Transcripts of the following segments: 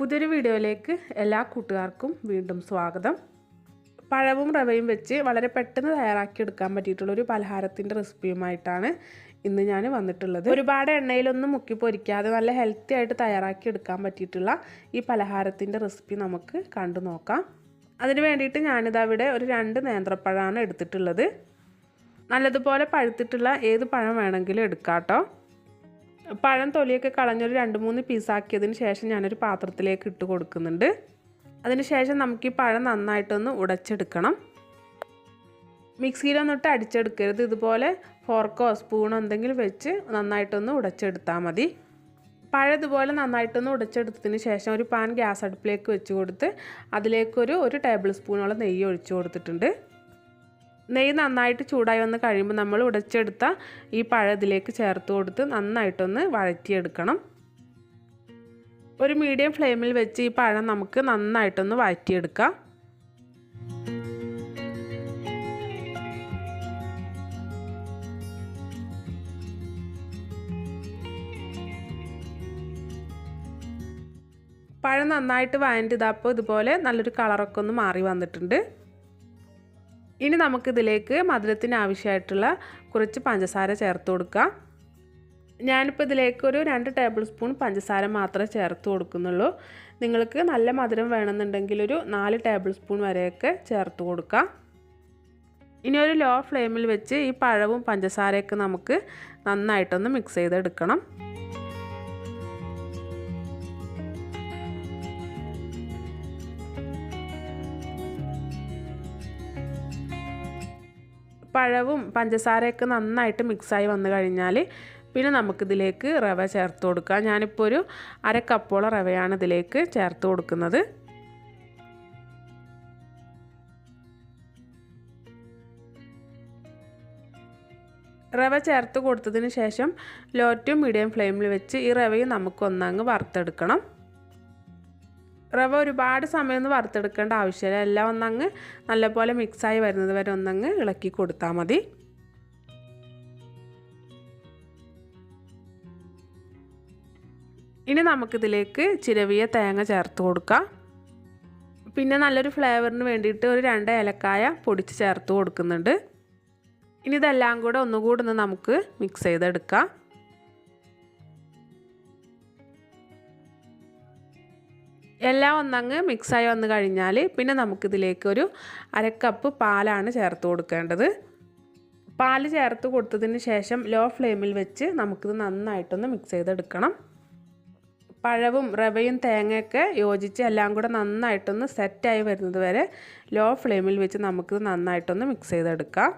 പുതിയൊരു വീഡിയോയിലേക്ക് എല്ലാ കൂട്ടുകാർക്കും വീണ്ടും സ്വാഗതം. പഴവും റവയും വെച്ച് വളരെ പെട്ടെന്ന് തയ്യാറാക്കിയെടുക്കാൻ പറ്റിയിട്ടുള്ളൊരു പലഹാരത്തിന്റെ റെസിപ്പിയുമായിട്ടാണ് ഇന്ന് ഞാൻ വന്നിട്ടുള്ളത്. ഒരുപാട് എണ്ണയിലൊന്നും മുക്കി പൊരിക്കാതെ നല്ല ഹെൽത്തി ആയിട്ട് തയ്യാറാക്കി എടുക്കാൻ പറ്റിയിട്ടുള്ള ഈ പലഹാരത്തിന്റെ റെസിപ്പി നമുക്ക് കണ്ടു നോക്കാം. അതിന് വേണ്ടിയിട്ട് ഞാനിതവിടെ ഒരു രണ്ട് നേന്ത്രപ്പഴമാണ് എടുത്തിട്ടുള്ളത്. നല്ലതുപോലെ പഴുത്തിട്ടുള്ള ഏത് പഴം വേണമെങ്കിലും എടുക്കാം കേട്ടോ. പഴം തൊലിയൊക്കെ കളഞ്ഞൊരു രണ്ട് മൂന്ന് പീസാക്കിയതിന് ശേഷം ഞാനൊരു പാത്രത്തിലേക്ക് ഇട്ട് കൊടുക്കുന്നുണ്ട്. അതിന് ശേഷം നമുക്ക് ഈ പഴം നന്നായിട്ടൊന്ന് ഉടച്ചെടുക്കണം. മിക്സിയിലൊന്നിട്ട് അടിച്ചെടുക്കരുത്. ഇതുപോലെ ഫോർക്കോ സ്പൂണോ എന്തെങ്കിലും വെച്ച് നന്നായിട്ടൊന്ന് ഉടച്ചെടുത്താൽ മതി. പഴം ഇതുപോലെ നന്നായിട്ടൊന്ന് ഉടച്ചെടുത്തതിന് ശേഷം ഒരു പാൻ ഗ്യാസ് അടുപ്പിലേക്ക് വെച്ച് കൊടുത്ത് അതിലേക്കൊരു ഒരു ടേബിൾ സ്പൂണോളം നെയ്യ് ഒഴിച്ചു കൊടുത്തിട്ടുണ്ട്. നെയ്യ് നന്നായിട്ട് ചൂടായി വന്ന് കഴിയുമ്പോൾ നമ്മൾ ഉടച്ചെടുത്ത ഈ പഴത്തിലേക്ക് ചേർത്ത് കൊടുത്ത് നന്നായിട്ടൊന്ന് വഴറ്റിയെടുക്കണം. ഒരു മീഡിയം ഫ്ലെയിമിൽ വെച്ച് ഈ പഴം നമുക്ക് നന്നായിട്ടൊന്ന് വഴറ്റിയെടുക്കാം. പഴം നന്നായിട്ട് വഴറ്റിയതപ്പോൾ ഇതുപോലെ നല്ലൊരു കളറൊക്കെ ഒന്ന് മാറി വന്നിട്ടുണ്ട്. ഇനി നമുക്കിതിലേക്ക് മധുരത്തിന് ആവശ്യമായിട്ടുള്ള കുറച്ച് പഞ്ചസാര ചേർത്ത് കൊടുക്കാം. ഞാനിപ്പോൾ ഇതിലേക്ക് ഒരു രണ്ട് ടേബിൾ സ്പൂൺ പഞ്ചസാര മാത്രമേ ചേർത്ത് കൊടുക്കുന്നുള്ളൂ. നിങ്ങൾക്ക് നല്ല മധുരം വേണമെന്നുണ്ടെങ്കിൽ ഒരു നാല് ടേബിൾ സ്പൂൺ വരെയൊക്കെ ചേർത്ത് കൊടുക്കാം. ഇനി ഒരു ലോ ഫ്ലെയിമിൽ വെച്ച് ഈ പഴവും പഞ്ചസാരയൊക്കെ നമുക്ക് നന്നായിട്ടൊന്ന് മിക്സ് ചെയ്തെടുക്കണം. പഴവും പഞ്ചസാരയൊക്കെ നന്നായിട്ട് മിക്സായി വന്നു കഴിഞ്ഞാൽ പിന്നെ നമുക്കിതിലേക്ക് റവ ചേർത്ത് കൊടുക്കാം ഞാനിപ്പോൾ ഒരു അര കപ്പോളം റവയാണ് ഇതിലേക്ക് ചേർത്ത് കൊടുക്കുന്നത്. റവ ചേർത്ത് കൊടുത്തതിന് ശേഷം ലോ ടു മീഡിയം ഫ്ലെയിമിൽ വെച്ച് ഈ റവയും നമുക്കൊന്നങ്ങ് വറുത്തെടുക്കണം. റവ ഒരുപാട് സമയം ഒന്ന് വറുത്തെടുക്കേണ്ട ആവശ്യമില്ല. എല്ലാം ഒന്നങ്ങ് നല്ലപോലെ മിക്സായി വരുന്നത് വരെ ഒന്നങ്ങ് ഇളക്കി കൊടുത്താൽ മതി. ഇനി നമുക്കിതിലേക്ക് ചിരവിയ തേങ്ങ ചേർത്ത് കൊടുക്കാം. പിന്നെ നല്ലൊരു ഫ്ലേവറിന് വേണ്ടിയിട്ട് ഒരു രണ്ട് ഏലക്കായ പൊടിച്ച് ചേർത്ത് കൊടുക്കുന്നുണ്ട്. ഇനി ഇതെല്ലാം കൂടെ ഒന്നുകൂടെ ഒന്ന് നമുക്ക് മിക്സ് ചെയ്തെടുക്കാം. എല്ലാം ഒന്നങ്ങ് മിക്സായി വന്നു കഴിഞ്ഞാൽ പിന്നെ നമുക്കിതിലേക്ക് ഒരു അരക്കപ്പ് പാലാണ് ചേർത്ത് കൊടുക്കേണ്ടത്. പാൽ ചേർത്ത് കൊടുത്തതിന് ശേഷം ലോ ഫ്ലെയിമിൽ വെച്ച് നമുക്കിത് നന്നായിട്ടൊന്ന് മിക്സ് ചെയ്തെടുക്കണം. പഴവും റവയും തേങ്ങയൊക്കെ യോജിച്ച് എല്ലാം കൂടെ നന്നായിട്ടൊന്ന് സെറ്റായി വരുന്നത് വരെ ലോ ഫ്ലെയിമിൽ വെച്ച് നമുക്കിത് നന്നായിട്ടൊന്ന് മിക്സ് ചെയ്തെടുക്കാം.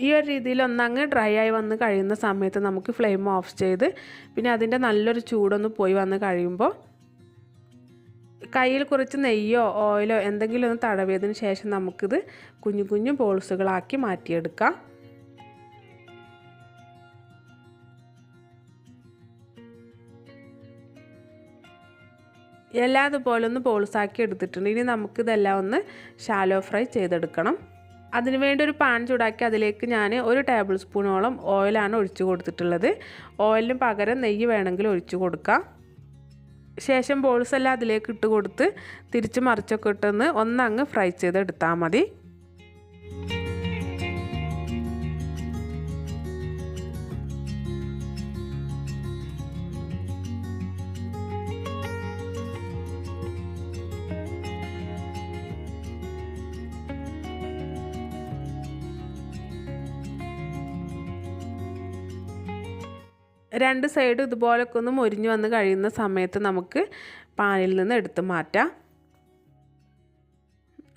ഈ ഒരു രീതിയിൽ ഒന്നങ്ങ് ഡ്രൈ ആയി വന്ന് കഴിയുന്ന സമയത്ത് നമുക്ക് ഫ്ലെയിം ഓഫ് ചെയ്ത് പിന്നെ അതിന്റെ നല്ലൊരു ചൂടൊന്ന് പോയി വന്ന് കഴിയുമ്പോൾ കയ്യിൽ കുറച്ച് നെയ്യോ ഓയിലോ എന്തെങ്കിലും ഒന്ന് തടവിയതിന് ശേഷം നമുക്കിത് കുഞ്ഞു കുഞ്ഞു ബോൾസുകളാക്കി മാറ്റിയെടുക്കാം. എല്ലാം അതുപോലെ ഒന്ന് ബോൾസാക്കി എടുത്തിട്ടുണ്ട്. ഇനി നമുക്കിതെല്ലാം ഒന്ന് ഷാലോ ഫ്രൈ ചെയ്തെടുക്കണം. അതിനുവേണ്ടി ഒരു പാൻ ചൂടാക്കി അതിലേക്ക് ഞാൻ ഒരു ടേബിൾ സ്പൂണോളം ഓയിലാണ് ഒഴിച്ചു കൊടുത്തിട്ടുള്ളത്. ഓയിലിന് പകരം നെയ്യ് വേണമെങ്കിൽ ഒഴിച്ചു കൊടുക്കാം. ശേഷം ബോൾസ് എല്ലാം അതിലേക്ക് ഇട്ട് കൊടുത്ത് തിരിച്ച് മറിച്ചൊക്കെ ഇട്ടൊന്ന് ഒന്നങ്ങ് ഫ്രൈ ചെയ്തെടുത്താൽ മതി. രണ്ട് സൈഡും ഇതുപോലൊക്കെ ഒന്ന് മുരിഞ്ഞു വന്ന് കഴിയുന്ന സമയത്ത് നമുക്ക് പാനിൽ നിന്ന് എടുത്ത് മാറ്റാം.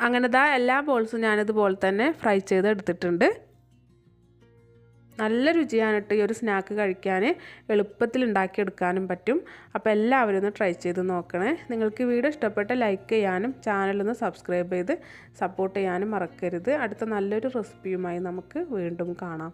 അങ്ങനെ ദാ എല്ലാ ബോൾസും ഞാനിതുപോലെ തന്നെ ഫ്രൈ ചെയ്ത് എടുത്തിട്ടുണ്ട്. നല്ല രുചിയാണ് ഈ ഒരു സ്നാക്ക് കഴിക്കാൻ എളുപ്പത്തിൽ ഉണ്ടാക്കിയെടുക്കാനും പറ്റും. അപ്പോൾ എല്ലാവരും ഒന്ന് ട്രൈ ചെയ്ത് നോക്കണേ. നിങ്ങൾക്ക് വീഡിയോ ഇഷ്ടപ്പെട്ട ലൈക്ക് ചെയ്യാനും ചാനലൊന്ന് സബ്സ്ക്രൈബ് ചെയ്ത് സപ്പോർട്ട് ചെയ്യാനും മറക്കരുത്. അടുത്ത നല്ലൊരു റെസിപ്പിയുമായി നമുക്ക് വീണ്ടും കാണാം.